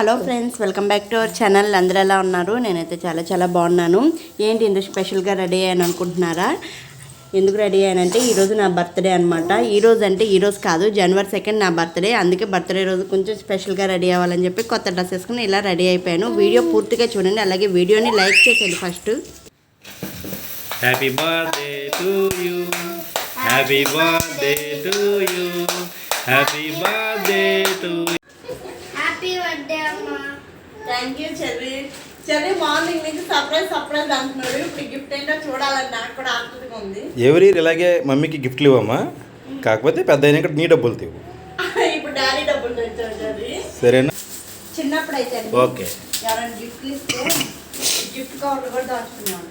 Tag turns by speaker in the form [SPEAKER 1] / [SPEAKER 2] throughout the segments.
[SPEAKER 1] Hello friends welcome back to our channel. అందరూ ఎలా ఉన్నారు? నేనైతే చాలా చాలా బాగున్నాను. ఏంటి ఇంత స్పెషల్గా రెడీ అయ్యాను అనుకుంటున్నారా? ఎందుకు రెడీ అయ్యానంటే ఈరోజు నా బర్త్డే అనమాట ఈరోజు అంటే ఈరోజు కాదు జనవరి సెకండ్ నా బర్త్డే. అందుకే బర్త్డే రోజు కొంచెం స్పెషల్గా రెడీ అవ్వాలని చెప్పి కొత్త డ్రెస్ వేసుకుని ఇలా రెడీ అయిపోయాను. వీడియో పూర్తిగా చూడండి అలాగే వీడియోని లైక్ చేసేయండి first.
[SPEAKER 2] Happy birthday to you happy birthday to you happy birthday to.
[SPEAKER 3] Happy birthday అమ్మా.
[SPEAKER 1] Thank you Cherry Cherry morning నుంచి సర్ప్రైజ్ సర్ప్రైజ్ అంటున్నాడు. ఇప్పుడు గిఫ్ట్ ఏంటో చూడాలని నాకు కూడా ఆసక్తిగా ఉంది.
[SPEAKER 2] ఎవరి ఇలాగే మమ్మీకి గిఫ్ట్లు ఇవ్వమ్మా? కాకపోతే పెద్ద అయినాక నీ డబ్బులు తీవు.
[SPEAKER 1] ఇప్పుడు డాడీ డబ్బులు తెచ్చాడు చెర్రీ
[SPEAKER 2] సరేనా?
[SPEAKER 1] చిన్నప్పుడు అయితే
[SPEAKER 2] ఓకే.
[SPEAKER 1] ఎవరైనా గిఫ్ట్ ఇస్తే గిఫ్ట్ కవర్లు కూడా దాచుకున్నాను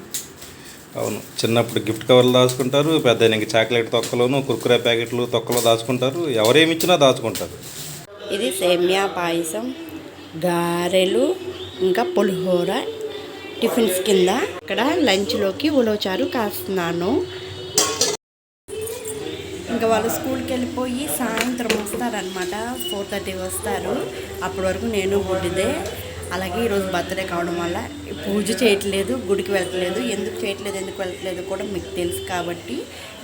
[SPEAKER 2] అవును. చిన్నప్పుడు గిఫ్ట్ కవర్లు దాచుకుంటారు పెద్ద చాక్లెట్ తొక్కలోను కుర్కురే ప్యాకెట్లు తొక్కలో దాచుకుంటారు ఎవరేమి ఇచ్చినా దాచుకుంటారు.
[SPEAKER 1] ఇది సేమియా పాయసం గారెలు ఇంకా పులిహోర టిఫిన్స్ కింద. ఇక్కడ లంచ్లోకి ఉలవచారు కాస్తున్నాను. ఇంకా వాళ్ళు స్కూల్కి వెళ్ళిపోయి సాయంత్రం వస్తారనమాట ఫోర్ థర్టీ వస్తారు. అప్పటి వరకు నేను బుడ్డిదే అలాగే ఈరోజు బర్త్డే కావడం వల్ల పూజ చేయట్లేదు గుడికి వెళ్ళట్లేదు. ఎందుకు చేయట్లేదు ఎందుకు వెళ్ళట్లేదు కూడా మీకు తెలుసు కాబట్టి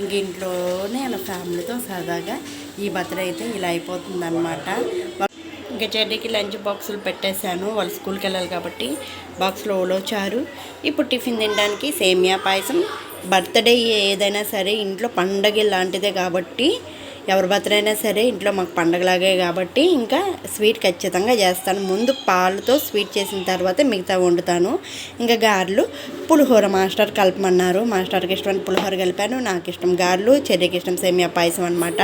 [SPEAKER 1] ఇంక ఇంట్లోనే అలా ఫ్యామిలీతో సరదాగా ఈ బర్త్డే అయితే ఇలా అయిపోతుందన్నమాట. ఇంకా చెర్రీకి లంచ్ బాక్సులు పెట్టేశాను. వాళ్ళు స్కూల్కి వెళ్ళాలి కాబట్టి బాక్స్లో ఓలోచారు. ఇప్పుడు టిఫిన్ తినడానికి సేమియా పాయసం బర్త్డే ఏదైనా సరే ఇంట్లో పండగ లాంటిదే కాబట్టి ఎవరి బర్త్డే అయినా సరే ఇంట్లో మాకు పండగలాగే కాబట్టి ఇంకా స్వీట్ ఖచ్చితంగా చేస్తాను. ముందు పాలతో స్వీట్ చేసిన తర్వాత మిగతా వండుతాను. ఇంకా గారెలు పులిహోర మాస్టర్ కలపమన్నారు. మాస్టర్కి ఇష్టమైన పులిహోర కలిపాను. నాకు ఇష్టం గారెలు చెర్రీకి ఇష్టం సేమియా పాయసం అనమాట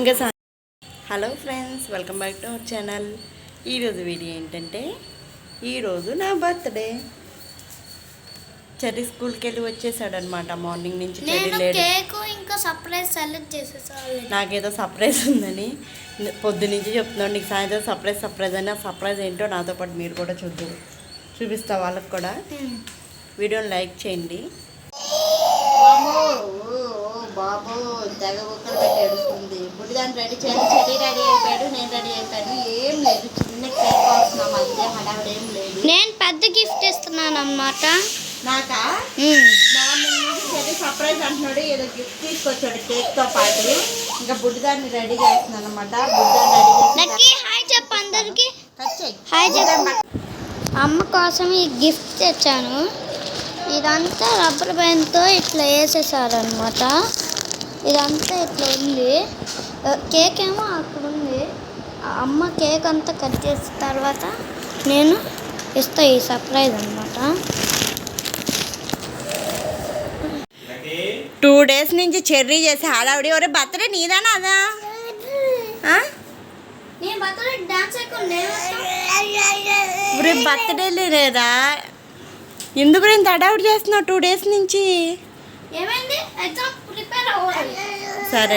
[SPEAKER 1] ఇంకా hello friends welcome back to our channel. ఈరోజు వీడియో ఏంటంటే ఈరోజు నా బర్త్డే. చెర్రీ స్కూల్కి వెళ్ళి వచ్చేసాడు అనమాట మార్నింగ్ నుంచి చెర్రీ
[SPEAKER 3] నేను
[SPEAKER 1] లేడు
[SPEAKER 3] కేక్ ఇంకా సర్ప్రైజ్ సెలెక్ట్ చేసేసాను
[SPEAKER 1] నాకేదో సర్ప్రైజ్ ఉందని పొద్దు నుంచి చెప్తున్నాడు నీకు సాయంత్రం సర్ప్రైజ్ సర్ప్రైజ్ అని ఆ సర్ప్రైజ్ ఏంటో నాతో పాటు మీరు కూడా చూద్దాం. చూపిస్తా వాళ్ళకి కూడా. వీడియోని లైక్ చేయండి. బాబు తెగ కుక్కలు పెట్టి ఏడుస్తుంది. బుడ్డిదాన్ని రెడీ చెడి రెడీ అయిపోయాడు నేను రెడీ అయిపోయాను. ఏం లేదు చిన్న కేక్ కోస్తున్నాం మధ్య హడావిడి ఏం లేదు.
[SPEAKER 3] నేను పెద్ద గిఫ్ట్ ఇస్తున్నాను అన్నమాట
[SPEAKER 1] నాకా? మార్నింగ్ నుంచి చెడి సర్ప్రైజ్ అంటున్నాడు. ఏదో గిఫ్ట్ తీసుకొచ్చాడు కేక్తో పాటు. ఇంకా బుడ్డిదాన్ని రెడీ చేస్తున్నాను అనమాట బుడ్డిదాన్ని రెడీ
[SPEAKER 3] నక్కి
[SPEAKER 1] చేసి
[SPEAKER 3] హాయ్ చెప్పు అందరికి.
[SPEAKER 1] కట్ చేయి.
[SPEAKER 3] హాయ్ చెప్పు. అమ్మ కోసం ఈ గిఫ్ట్ తెచ్చాను. ఇదంతా రబ్బర్ బ్యాండ్తో ఇట్లా వేసేసారనమాట ఇదంతా ఇట్లా ఉంది. కేక్ ఏమో అక్కడ ఉంది. అమ్మ కేక్ అంతా కట్ చేసిన తర్వాత నేను ఇస్తా ఈ సర్ప్రైజ్ అనమాట
[SPEAKER 1] టూ డేస్ నుంచి చెర్రీ చేసి హడావిడి. ఒరే బర్త్డే నీదానా అదా? ఒరే బర్త్డే లేదా? ఎందుకు ఇంత హడావిడి చేస్తున్నావు టూ డేస్ నుంచి? సరే.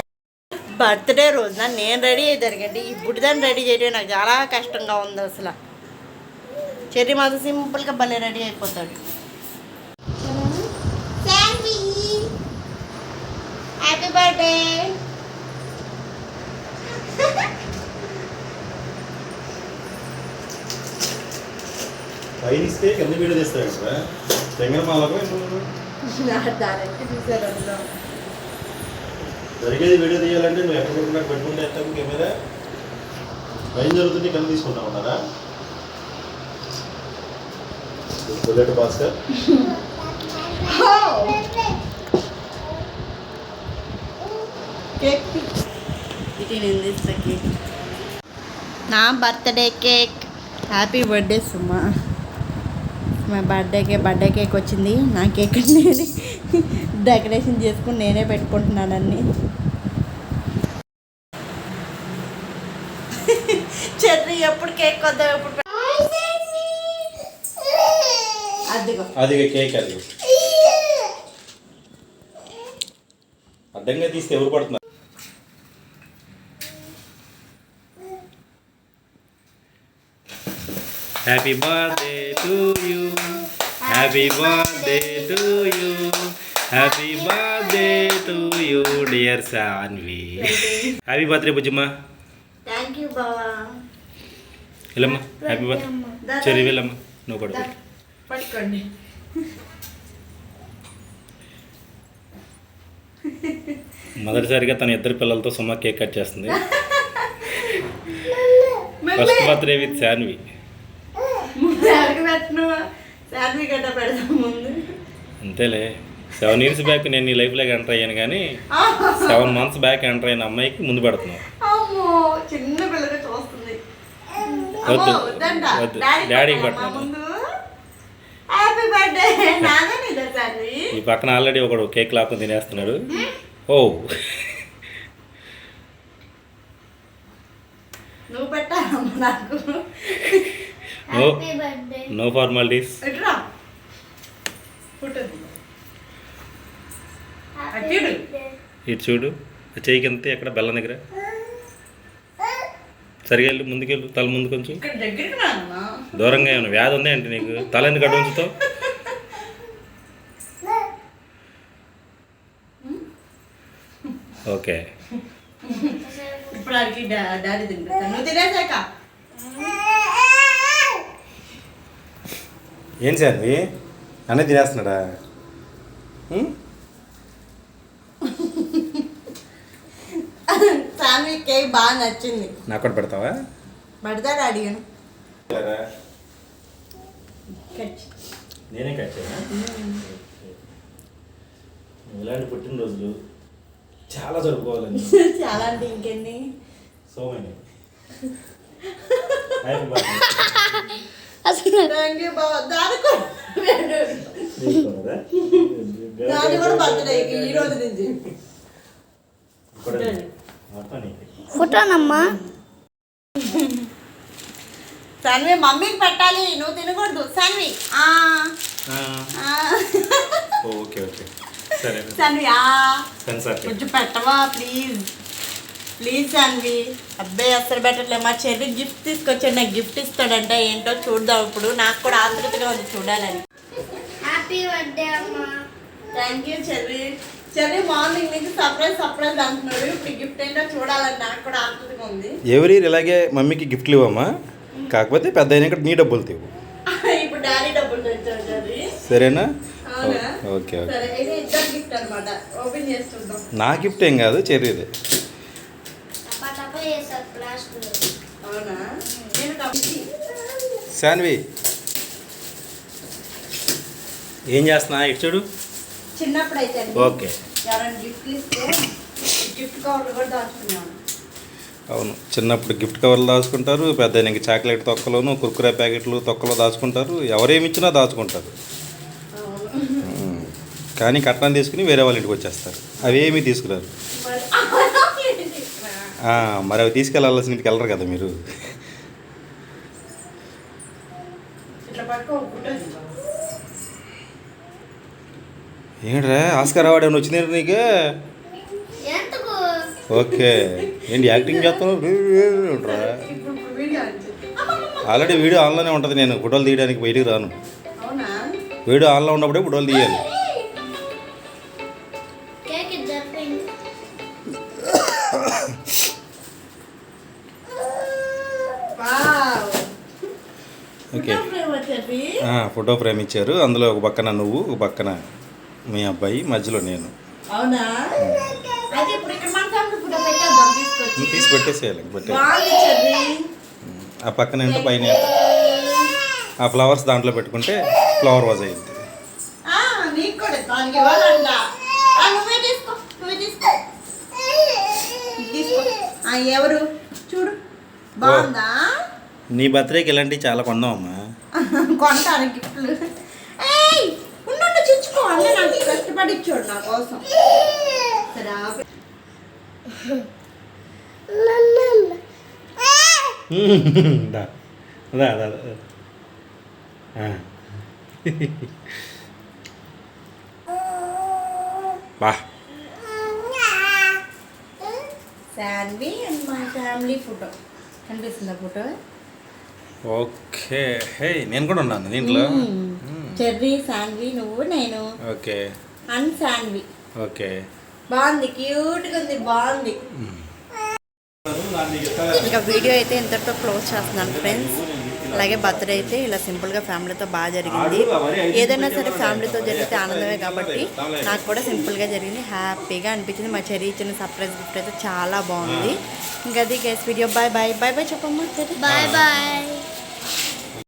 [SPEAKER 1] బర్త్డే రోజున నేను రెడీ అయ్యేదానికండి ఇప్పుడు దాన్ని రెడీ చేయడం నాకు చాలా కష్టంగా ఉంది అసలు. చెర్రీ మాత్రం సింపుల్గా భలే రెడీ అయిపోతాడు హ్యాపీ బర్త్డే
[SPEAKER 2] కింద వీడియో తీస్తాడు కదా తెంగరమాలకు జరిగేది వీడియో తీయాలంటే నువ్వు ఎక్కడ పెట్టుకుంటే కెమెరా పైన జరుగుతుంటే కింద తీసుకుంటా ఉన్నారా బుల్లెట్ భాస్కర్.
[SPEAKER 1] నా birthday cake. Happy birthday Suma. మా బర్త్డేకే బర్త్డే కేక్ వచ్చింది. నా కేక్ నేనే డెకరేషన్ చేసుకుని నేనే పెట్టుకుంటున్నానని చెర్రీ ఎప్పుడు కేక్ వద్దాం ఎప్పుడు అదిగో.
[SPEAKER 2] అది కేక్ అది అడ్డంగా తీస్తే ఎవరు పడుతున్నారు? Happy birthday to you happy birthday to you happy birthday to you dear Sanvi happy birthday Bujjamma
[SPEAKER 1] thank you బావా
[SPEAKER 2] వెళ్ళమ్మా హ్యాపీ బర్త్డే చెరి వెళ్ళమ్మా నువ్వు కూడా పెట్టు.
[SPEAKER 1] పట్టుకోండి
[SPEAKER 2] మొదటిసారిగా తన ఇద్దరు పిల్లలతో సుమ కేక్ కట్ చేస్తుంది. ఫస్ట్ బర్త్డే విత్ శాన్వి
[SPEAKER 1] పెట్టను ముందు.
[SPEAKER 2] అంతేలే. సెవెన్ ఇయర్స్ బ్యాక్ నేను నీ లైఫ్లోకి ఎంటర్ అయ్యాను కానీ సెవెన్ మంత్స్ బ్యాక్ ఎంటర్ అయిన అమ్మాయికి ముందు పెడుతున్నావు.
[SPEAKER 1] అమ్మో చిన్న పిల్లగా చూస్తుంది.
[SPEAKER 2] వద్దు. వద్దు.
[SPEAKER 1] డాడీకి శాండ్వి
[SPEAKER 2] ఈ పక్కన ఆల్రెడీ ఒకడు కేక్ లాక్కుని తినేస్తున్నాడు. ఓ
[SPEAKER 1] నువ్వు పెట్టాలమ్మా నాకు
[SPEAKER 2] నో నో ఫార్మాలిటీస్ ఇటు చూడు. చెయ్యి కింద ఎక్కడ? బెల్లం దగ్గర. సరిగా వెళ్ళు ముందుకెళ్ళు. తల ముందు కొంచెం. దూరంగా ఏమైనా వ్యాధి ఉందా ఏంటి నీకు? తల ఎందుకు అడ్డు ఉంచుతావు? ఓకే.
[SPEAKER 1] ఇప్పుడు డాడీ తింటాను తినేసాక.
[SPEAKER 2] ఏం సార్ అన్నీ తినేస్తున్నాడా?
[SPEAKER 1] కేక్ బాగా నచ్చింది.
[SPEAKER 2] నాకు కూడా పెడతావా?
[SPEAKER 1] పడతాడు అడిగాను
[SPEAKER 2] నేనే కట్ చేయనా? ఇలాంటి పుట్టినరోజులు చాలా జరుపుకోవాలని
[SPEAKER 1] చాలా అంటే ఇంకెన్ని
[SPEAKER 2] సో మెనీ హ్యాపీ బర్త్డే
[SPEAKER 3] అసలు ఫోటోనమ్మా.
[SPEAKER 1] సాన్వి మమ్మీకి పెట్టాలి. నువ్వు తినకూడదు. సాన్వి ఆ, ఆ.
[SPEAKER 2] Okay okay. సరే.
[SPEAKER 1] సాన్వి ఆ.
[SPEAKER 2] సెన్సార్
[SPEAKER 1] కొంచెం పెట్టవా ప్లీజ్. ప్లీజ్ సాన్వి అబ్బాయి అస్సలు పెట్టట్లే మా చెల్లి గిఫ్ట్ తీసుకొచ్చాడు నాకు గిఫ్ట్ ఇస్తాడంట. ఏంటో చూద్దాం ఇప్పుడు. నాకు కూడా ఆతృతగా ఉంది చూడాలని.
[SPEAKER 3] హ్యాపీ బర్త్డే అమ్మా.
[SPEAKER 1] Thank you Cherry. Cherry morning నుంచి సర్ప్రైజ్ సర్ప్రైజ్ అంటున్నాడు. ఇప్పుడు గిఫ్ట్ ఏంటో చూడాలని నాకు కూడా ఆతృతగా ఉంది.
[SPEAKER 4] ఎవరి ఇలాగే మమ్మీకి గిఫ్ట్లు ఇవ్వమ్మా? కాకపోతే పెద్ద అయినాక నీ డబ్బులు తీవు.
[SPEAKER 1] ఇప్పుడు డాడీ డబ్బులు తెచ్చాడు చెర్రీ.
[SPEAKER 4] సరేనా? Okay okay.
[SPEAKER 1] సరే ఇది ఇద్దరు గిఫ్ట్ అనమాట ఓపెన్ చేసి చూద్దాం.
[SPEAKER 4] నా గిఫ్ట్ ఏం కాదు చెర్రీదే.
[SPEAKER 1] అవునా?
[SPEAKER 4] శాన్వి.
[SPEAKER 2] ఏం చేస్తున్నా? ఇటు చూడు.
[SPEAKER 1] చిన్నప్పుడు అయితే
[SPEAKER 2] ఓకే.
[SPEAKER 1] ఎవరైనా గిఫ్ట్ ఇస్తే గిఫ్ట్ కవర్లు కూడా దాచుకున్నాను
[SPEAKER 4] అవును. చిన్నప్పుడు గిఫ్ట్ కవర్లు దాచుకుంటారు పెద్ద అయినాక చాక్లెట్ తొక్కలోను కుర్కురే ప్యాకెట్లు తొక్కలో దాచుకుంటారు. ఎవరేమి ఇచ్చినా దాచుకుంటారు. కానీ కట్నం తీసుకుని వేరే వాళ్ళ ఇంటికి వచ్చేస్తారు. అవేమీ తీసుకురారు.
[SPEAKER 1] మరి
[SPEAKER 4] అవి తీసుకెళ్ళాల్సిన ఇంటికి వెళ్ళరు కదా మీరు? ఏంట్రా ఆస్కార్ అవార్డు ఏమైనా వచ్చింది నీకు?
[SPEAKER 3] ఎందుకు?
[SPEAKER 4] ఓకే. ఏంటి యాక్టింగ్ చేస్తున్నావు? రా
[SPEAKER 1] ఇప్పుడు ఇప్పుడు వీడియో అంతే
[SPEAKER 4] ఆల్రెడీ వీడియో ఆన్లోనే ఉంటుంది నేను ఫోటోలు తీయడానికి బయటికి రాను.
[SPEAKER 1] అవునా?
[SPEAKER 4] వీడియో ఆన్లో ఉన్నప్పుడే ఫోటోలు తీయాలి
[SPEAKER 3] కేక్ ఇది జరిపోయింది
[SPEAKER 1] వావ్
[SPEAKER 4] ఓకే
[SPEAKER 1] ఫోటో ఫ్రేమ్ వచ్చేసి
[SPEAKER 4] ఆ, ఫోటో ఫ్రేమ్ ఇచ్చారు. అందులో ఒక పక్కన నువ్వు ఒక పక్కన మీ అబ్బాయి మధ్యలో నేను. తీసి పెట్టేసేయాలి పెట్టే ఆ పక్కన ఏంటో పైన. ఆ ఫ్లవర్స్ దాంట్లో పెట్టుకుంటే ఫ్లవర్ వాజ్ అయింది.
[SPEAKER 1] ఎవరు? చూడు. బాగుందా?
[SPEAKER 4] నీ బర్త్డేకి ఇలాంటివి చాలా కొందామమ్మా
[SPEAKER 1] కొంటాను గిఫ్ట్లు. ఏయ్ ఉండు చుచ్చుకో అన్నీ నాకు కష్టపడి ఇచ్చాడు నా కోసం.
[SPEAKER 2] దా దా.
[SPEAKER 4] బా.
[SPEAKER 1] శాన్వి అండ్ మా ఫ్యామిలీ ఫోటో. కనిపిస్తుందా ఫోటో?
[SPEAKER 4] ఓకే. హే నేను కూడా ఉన్నాను దీంట్లో.
[SPEAKER 1] చెర్రీ శాన్వి నువ్వు నేను.
[SPEAKER 4] ఓకే.
[SPEAKER 1] And Sanvi
[SPEAKER 4] okay.
[SPEAKER 1] బాగుంది క్యూట్గా ఉంది బాగుంది. ఇంకా వీడియో అయితే ఇంతటితో క్లోజ్ చేస్తున్నాను ఫ్రెండ్స్. అలాగే బర్త్డే అయితే ఇలా సింపుల్గా ఫ్యామిలీతో బాగా జరిగింది. ఏదైనా సరే ఫ్యామిలీతో జరిగితే ఆనందమే కాబట్టి నాకు కూడా సింపుల్గా జరిగింది. హ్యాపీగా అనిపించింది. మా చెరి ఇచ్చిన సర్ప్రైజ్ గిఫ్ట్ అయితే చాలా బాగుంది. ఇంకా అది guess video bye bye bye bye చెప్పమ్మా.
[SPEAKER 3] Bye bye